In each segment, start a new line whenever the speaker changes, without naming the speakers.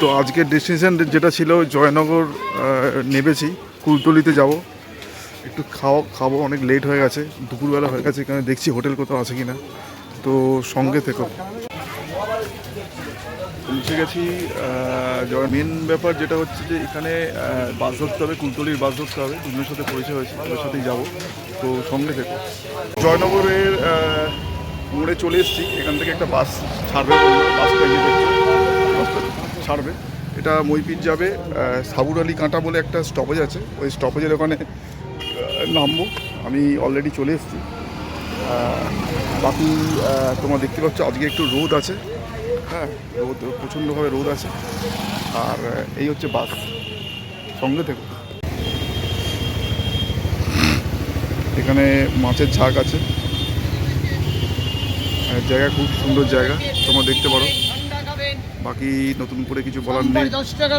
তো আজকের ডেস্টিনেশন যেটা ছিল, জয়নগর নেমেছি। কুলতলিতে যাব। একটু খাওয়া, খাব, অনেক লেট হয়ে গেছে। দুপুরবেলা হয়ে গেছে, এখানে দেখছি হোটেল কোথাও আছে কি না তো সঙ্গে থেকো। পৌঁছে গেছি মেন ব্যাপার যেটা হচ্ছে যে এখানে বাস ধরতে হবে, কুলতলির বাস ধরতে হবে। দুজনের সাথে পরিচয় হয়েছে ওদের সাথেই যাব। তো সঙ্গে থেকো। জয়নগরের মোড়ে চলে এসেছি। এখান থেকে একটা বাস ছাড়বে বাসটা গিয়ে ছাড়বে। এটা মইপিট যাবে সাবুর আলী কাঁটা বলে একটা স্টপেজ আছে। ওই স্টপেজের ওখানে নামবো। আমি অলরেডি চলে এসেছি। বাকি তোমরা দেখতে পাচ্ছ, আজকে একটু রোদ আছে। হ্যাঁ রোদ, প্রচণ্ডভাবে রোদ আছে। আর এই হচ্ছে বাস। সঙ্গে থেকো। এখানে মাছের ঝাঁক আছে। জায়গা খুব সুন্দর জায়গা তোমরা দেখতে পারো। বাকি নতুন করে কিছু বলার নেই।
দশ টাকা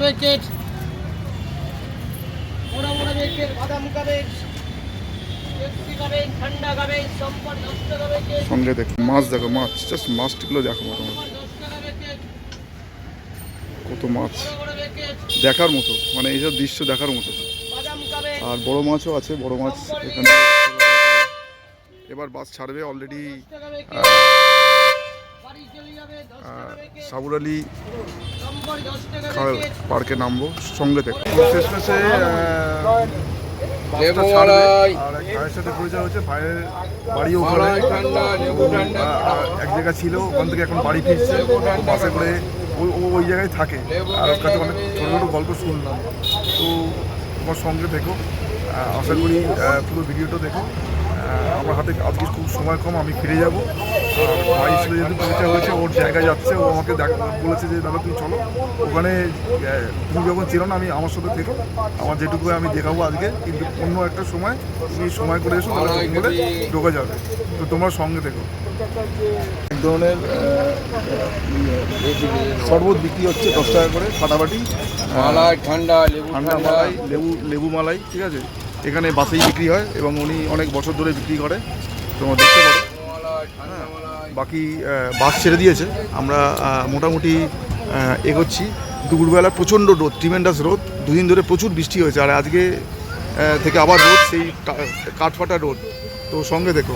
সঙ্গে দেখো মাছ দেখো মাছ জাস্ট মাছগুলো দেখো
প্যাকেট
কত মাছ। দেখার মতো মানে এইসব দৃশ্য দেখার মতো। আর বড় মাছও আছে বড় মাছ এখানে এবার বাস ছাড়বে অলরেডি সাবুর আলী পার্কে নামবো সঙ্গে থেকে। সাথে পরিচয় হচ্ছে ভাইয়ের বাড়ি ওখানে। এক জায়গা ছিল ওখান থেকে এখন বাড়ি ফিরছে। বাসে করে ওই ও ওই জায়গায় থাকে। আর ওর কাছে অনেক ছোটো ছোটো গল্প শুনলাম। তো তোমার সঙ্গে দেখো আশা করি পুরো ভিডিওটা দেখো। আমার হাতে আজকে খুব সময় কম আমি ফিরে যাব। ভাই ছিল যেহেতু পরিচয় হয়েছে ওর জায়গায় যাচ্ছে ও আমাকে দেখ বলেছে যে দাদা তুমি চলো। ওখানে তুমি যখন ছিল না আমি আমার সাথে থেকো। আমার যেটুকু আমি দেখাবো আজকে কিন্তু অন্য একটা সময় তুমি সময় করে এসো তাহলে তুমি বলে ঢোকা যাবে। তো তোমার সঙ্গে দেখো এক ধরনের শরবত বিক্রি হচ্ছে দশ টাকা করে ফাটাফাটি
মালাই ঠান্ডা লেবু
ঠান্ডা
ঠান্ডা।
মালাই লেবু লেবু মালাই ঠিক আছে? এখানে বাসেই বিক্রি হয় এবং উনি অনেক বছর ধরে বিক্রি করে। তোমরা দেখতে পারো।
মালাই
বাকি বাস ছেড়ে দিয়েছে। আমরা মোটামুটি এগোচ্ছি। দুপুরবেলা প্রচণ্ড রোদ ট্রিমেন্ডাস রোদ। দুদিন ধরে প্রচুর বৃষ্টি হয়েছে। আর আজকে থেকে আবার রোদ, সেই কাঠফাটা রোদ। তো সঙ্গে দেখো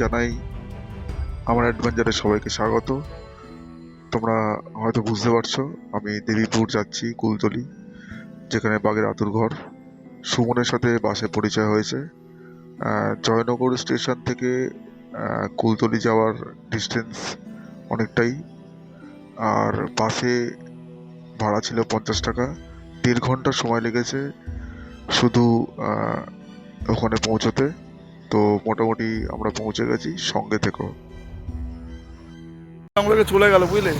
জানাই আমার অ্যাডভেঞ্চারে সবাইকে স্বাগত। তোমরা হয়তো বুঝতে পারছ, আমি দেবীপুর যাচ্ছি, কুলতলি, যেখানে বাঘের আতুর ঘর। সুমনের সাথে বাসে পরিচয় হয়েছে। জয়নগর স্টেশন থেকে কুলতলি যাওয়ার ডিস্টেন্স অনেকটাই। আর বাসে ভাড়া ছিল পঞ্চাশ টাকা। দেড় ঘণ্টা সময় লেগেছে শুধু ওখানে পৌঁছতে। তো মোটামুটি আমরা পৌঁছে গেছি, সঙ্গে থেকো। আমাদেরকে চলে গেল, বুঝলে?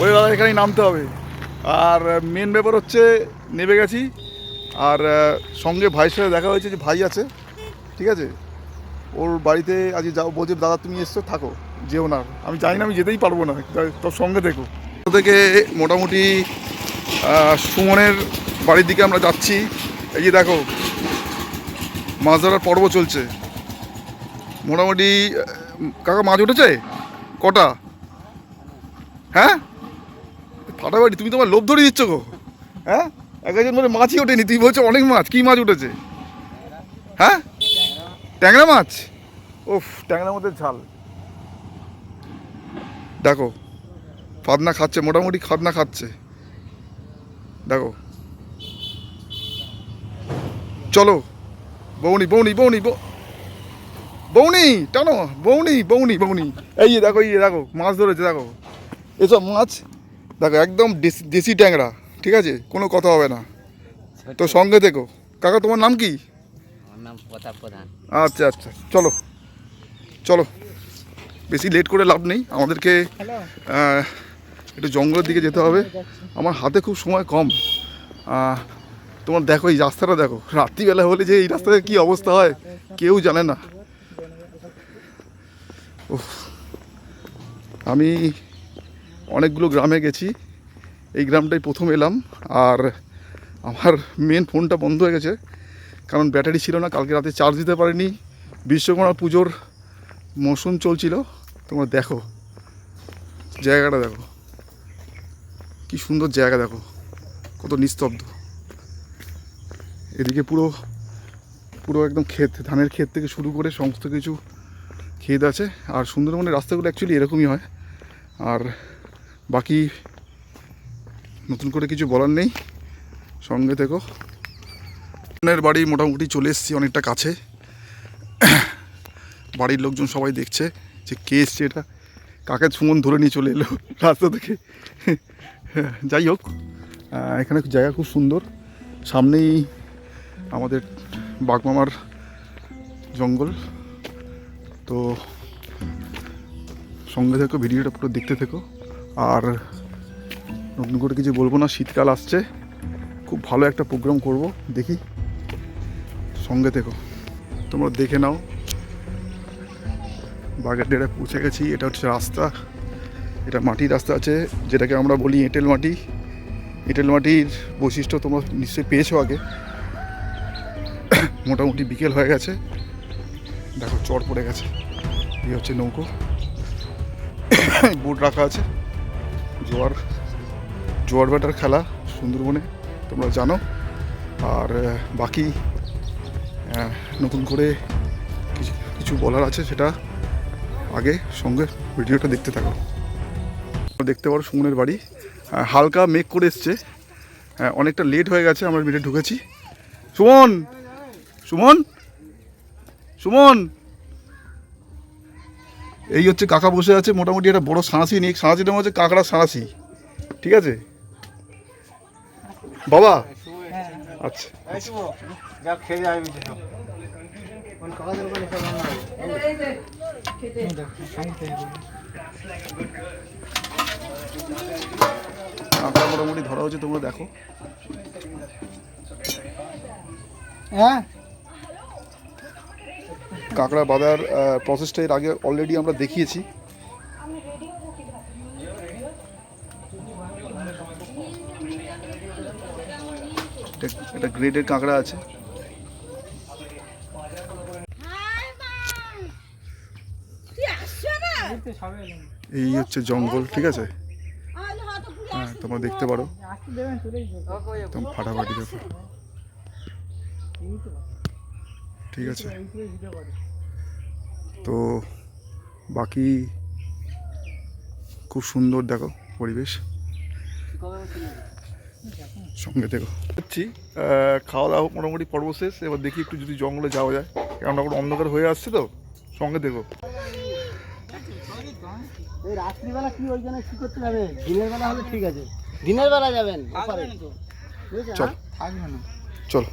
ওই দাদা, এখানেই নামতে হবে। আর মেন ব্যাপার হচ্ছে, নেমে গেছি। আর সঙ্গে ভাইয়ের সাথে দেখা হয়েছে যে ভাই আছে, ঠিক আছে? ওর বাড়িতে আজ যাও, বলছে, দাদা, তুমি এসছো, থাকো, যেও না। আমি জানি না, আমি যেতেই পারব না তোর সঙ্গে দেখো থেকে মোটামুটি সুমনের বাড়ির দিকে আমরা যাচ্ছি। এই যে দেখো, মাছ ধরার পর্ব চলছে। মোটামুটি, কাকা মাছ উঠেছে? কটা? হ্যাঁ? ফাটাফাটি তুমি তোমার লোভ ধরে দিচ্ছ গো। হ্যাঁ? এক একজন মানে মাছই ওঠেনি তুই বলছো অনেক মাছ, কি মাছ উঠেছে? হ্যাঁ? ট্যাংরা মাছ? ওফ ট্যাংরা মধ্যে ঝাল। দেখো, ফাদনা খাচ্ছে, মোটামুটি খাদনা খাচ্ছে। দেখো। চলো, বৌনি বৌনি বৌনি, বৌ- বৌনি টানো বৌনি বৌনি বৌনি। এই যে দেখো এই যে দেখো মাছ ধরেছে দেখো। এসব মাছ দেখো একদম দেশি দেশি ট্যাংরা ঠিক আছে? কোনো কথা হবে না। তো সঙ্গে দেখো কাকা তোমার নাম কি?
আমার নাম প্রতাপ প্রধান।
আচ্ছা আচ্ছা চলো। চলো। বেশি লেট করে লাভ নেই। আমাদেরকে একটু জঙ্গলের দিকে যেতে হবে। আমার হাতে খুব সময় কম। তোমার দেখো এই রাস্তাটা দেখো। রাত্রিবেলা হলে যে এই রাস্তায় কী অবস্থা হয় কেউ জানে না। আমি অনেকগুলো গ্রামে গেছি, এই গ্রামটাই প্রথম এলাম, আর আমার মেন ফোনটা বন্ধ হয়ে গেছে, কারণ ব্যাটারি ছিল না, কালকে রাতে চার্জ দিতে পারিনি, বিশ্বকর্মা পুজোর মৌসুম চলছিল, তোমরা দেখো, জায়গাটা দেখো, কি সুন্দর জায়গা দেখো, কত নিস্তব্ধ। এদিকে পুরো পুরো একদম ক্ষেত, ধানের ক্ষেত থেকে শুরু করে সমস্ত কিছু ক্ষেত আছে। আর সুন্দরবনের রাস্তাগুলো অ্যাকচুয়ালি এরকমই হয়। আর বাকি নতুন করে কিছু বলার নেই। সঙ্গে থেকো। বোনের বাড়ি মোটামুটি চলে এসেছি অনেকটা কাছে। বাড়ির লোকজন সবাই দেখছে যে কে এসছে এটা। কাকে সুমন ধরে নিয়ে চলে এলো রাস্তা থেকে। যাই হোক এখানে জায়গা খুব সুন্দর। সামনেই আমাদের বাগমামার জঙ্গল। তো সঙ্গে থেকো, ভিডিওটা পুরো দেখতে থেকো। আর নতুন করে কিছু বলব না, শীতকাল আসছে। খুব ভালো একটা প্রোগ্রাম করব, দেখি। সঙ্গে থেকো। তোমরা দেখে নাও। বাগের ডেরা পৌঁছে গেছি, এটা হচ্ছে রাস্তা। এটা মাটির রাস্তা আছে, যেটাকে আমরা বলি এঁটেল মাটি। এঁটেল মাটির বৈশিষ্ট্য তোমরা নিশ্চয়ই পেয়েছ আগে। মোটামুটি বিকেল হয়ে গেছে। দেখো চর পড়ে গেছে। এই হচ্ছে নৌকো। বোট রাখা আছে। জোয়ার জোয়ার ব্যাটার খেলা সুন্দরবনে, তোমরা জানো। আর বাকি নতুন করে কিছু কিছু বলার আছে সেটা আগে, সঙ্গে ভিডিওটা দেখতে থাকো। দেখতে পারো সুমনের বাড়ি। হালকা মেঘ করে এসছে। অনেকটা লেট হয়ে গেছে, আমরা ভিডিও ঢুকেছি। সুমন! সুমন! সুমন! এই হচ্ছে কাকা বসে আছে, মোটামুটি একটা বড় সাঁড়াশি নিয়ে সাঁড়াশিটা হচ্ছে কাঁকড়া সাঁড়াশি, ঠিক আছে? বাবা! আচ্ছা। কাঁকড়া মোটামুটি ধরা হচ্ছে তোমরা দেখো।
হ্যাঁ?
কাঁকড়া বাঁধার প্রসেসটা এর আগে অলরেডি আমরা দেখিয়েছি। এটা- গ্রেডের কাঁকড়া আছে। এই হচ্ছে জঙ্গল, ঠিক আছে? হ্যাঁ তোমরা দেখতে পারো। একদম ফাটাফাটি ব্যাপার ঠিক আছে। তো বাকি খুব সুন্দর দেখো পরিবেশ। সঙ্গে দেখো যাচ্ছি। খাওয়া দাওয়া মোটামুটি পর্ব শেষ। এবার দেখি একটু যদি জঙ্গলে যাওয়া যায়। কারণ এখন অন্ধকার হয়ে আসছে তো। সঙ্গে দেখো
এই রাত্রিবেলা কি ওই জন্য কি করতে যাবে? দিনের বেলা হলে ঠিক আছে। দিনের বেলা যাবেন
চল। চলো।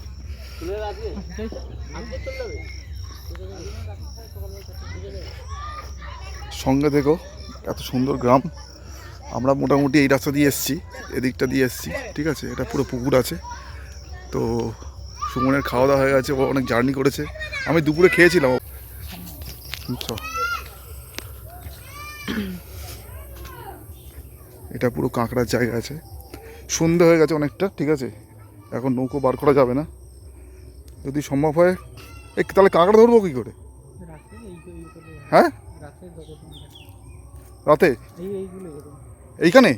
চলে
সঙ্গে দেখো এত সুন্দর গ্রাম। আমরা মোটামুটি এই রাস্তা দিয়ে এসেছি এদিকটা দিয়ে এসেছি ঠিক আছে? এটা পুরো পুকুর আছে। তো সুমনের খাওয়া দাওয়া হয়ে গেছে ও অনেক জার্নি করেছে। আমি দুপুরে খেয়েছিলাম। এটা পুরো কাঁকড়ার জায়গা আছে। সন্ধে হয়ে গেছে অনেকটা ঠিক আছে? এখন নৌকো বার করা যাবে না। যদি সম্ভব হয় এই তাহলে কাঁকড়া ধরবো কী করে হ্যাঁ? রাতে? এইখানে?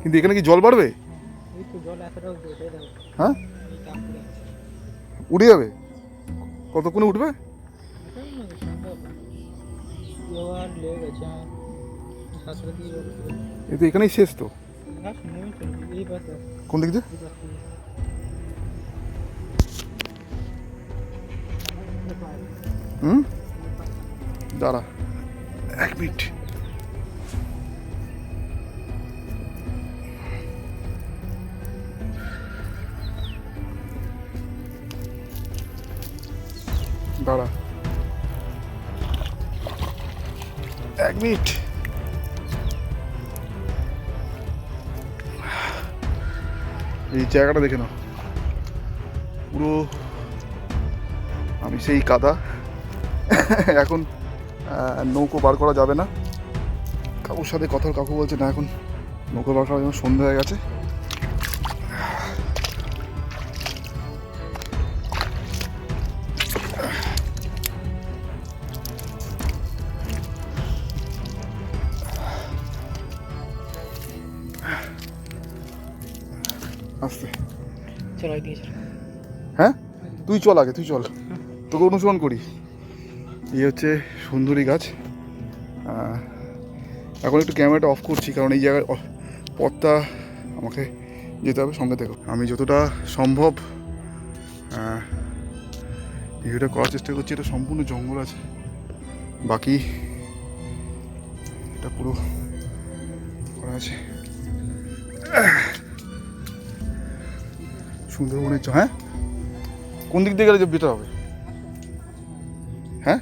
কিন্তু এখানে কি জল বাড়বে? হ্যাঁ
কাপড়ে
উঠে যাবে। কতক্ষণে উঠবে? তো এখানেই শেষ তো। কোন দিক দিয়ে। হুম? দাঁড়া। এক মিনিট। দাঁড়া। এক মিনিট। এই জায়গাটা দেখে নাও। পুরো আমি সেই কাদা। এখন নৌকো বার করা যাবে না। কাকুর সাথে কথা কাকু বলছে না এখন নৌকো বার করা যেমন সন্ধ্যা হয়ে গেছে। আস্তে
চলো।
হ্যাঁ? তুই চল আগে তুই চল। তোকে অনুসরণ করি। এই হচ্ছে সুন্দরী গাছ। এখন একটু ক্যামেরাটা অফ করছি, কারণ এই জায়গায় পথটা আমাকে যেতে হবে, সঙ্গে থেকে। আমি যতটা সম্ভব ভিডিওটা করার চেষ্টা করছি, এটা সম্পূর্ণ জঙ্গল আছে। বাকি এটা পুরো করা আছে। সুন্দরবনের হ্যাঁ? কোন দিক দিয়ে গেলে যে বেটার হবে? হ্যাঁ?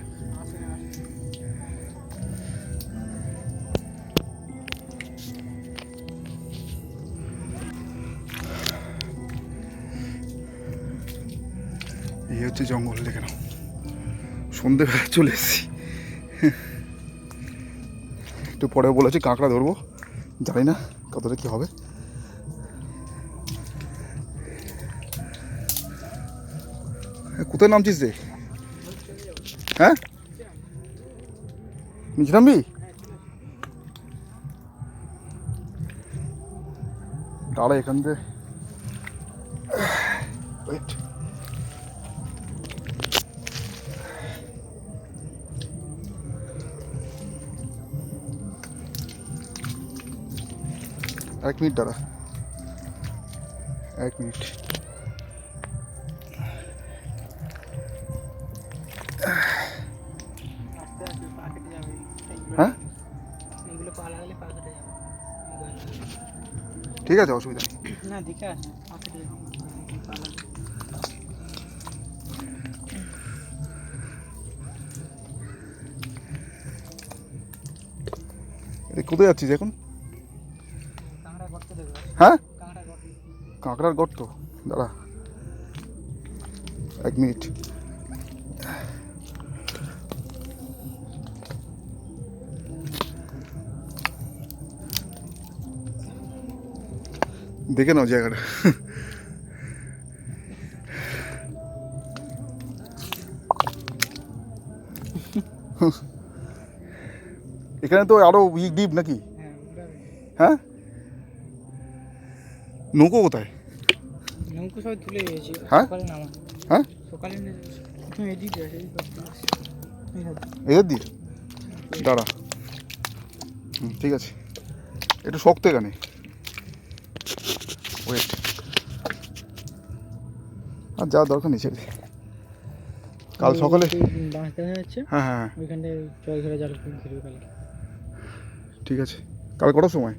হচ্ছে জঙ্গল, দেখে নাও। সন্ধেবেলা চলে এসেছি। একটু পরে বলেছি, কাঁকড়া ধরবো। জানি না কতটা কি হবে। কোথায় নামছিস রে? হ্যাঁ? নিচে নামবি? দাঁড়া এখান থেকে। এক মিনিট দাঁড়া। এক মিনিট। হ্যাঁ? ঠিক আছে অসুবিধা
না
কোথায় যাচ্ছিস এখন? হ্যাঁ? কাঁকড়ার গর্ত। দাঁড়া। এক মিনিট। দেখে নাও জায়গাটা। এখানে তো আরও উইক ডিপ নাকি?
হ্যাঁ?
নৌকো কোথায়?
নৌকো সবাই তুলে গেছি
হ্যাঁ? হ্যাঁ?
সকালে।
এদের দিয়ে? দাঁড়া। হুম, ঠিক আছে। একটু শক্ত এখানে। ওয়েট আর যা দরকার নেই ছেড়ে কাল সকালে হ্যাঁ হ্যাঁ হ্যাঁ, ঠিক আছে। কাল কটার সময়?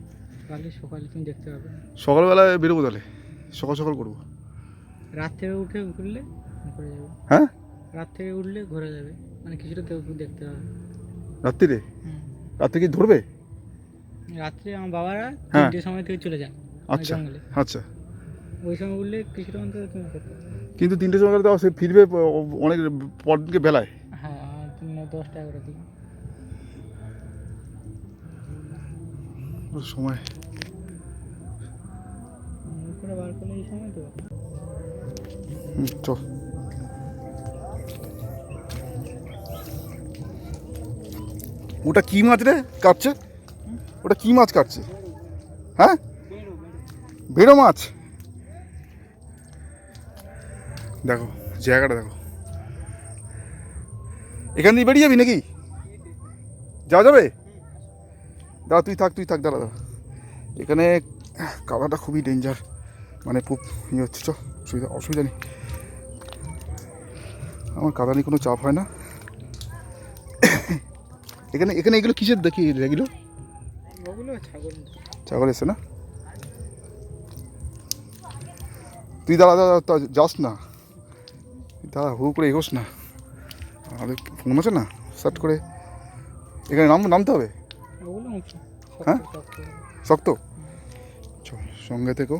কালকে সকালে তুমি দেখতে পাবে
সকালবেলায় বেরোবো তাহলে? সকাল সকাল করব।
রাত থেকে উঠে ঘুরলে ঘুরে যাবে।
হ্যাঁ?
রাত থেকে উঠলে ঘোরা যাবে। মানে কিছুটা দেখ- দেখতে হবে।
রাত্রিরে? রাত্রে কি ধরবে?
রাত্রে আমার বাবারা
হ্যাঁ।
তিনটে সময় থেকে চলে যান
আচ্ছা
জঙ্গলে।
আচ্ছা।
ওই সময় উঠলে কিছুটা অন্তত তুমি
কিন্তু তিনটে সময় তো সে ফিরবে অনেক পরদিনকে বেলায়।
হ্যাঁ তুমি দশটা এগারো দিকে
সময়। ওটা কি মাছ রে? কাটছে? ওটা কি মাছ কাটছে? হ্যাঁ? বেড়ো মাছ? দেখো, জায়গাটা দেখো। এখান দিয়ে বেরিয়ে যাবি নাকি? যাওয়া যাবে? দাঁড়া তুই থাক তুই থাক দাঁড়া দাঁড়া। এখানে কালাটা খুবই ডেঞ্জার মানে খুব ইয়ে হচ্ছে চ অসুবিধা অসুবিধা নেই। আমার কাদা নিয়ে কোনো চাপ হয় না। এখানে এখানে এগুলো কিসের দেখি এগুলো? ছাগল। এসে না? তুই দাঁড়া দাঁড়া যাস না। দাঁড়া হু করে এগোস না। আমাদের ফোন আছে না? সার্চ করে। এখানে নাম নামতে হবে? হ্যাঁ? শক্ত সঙ্গে থেকো।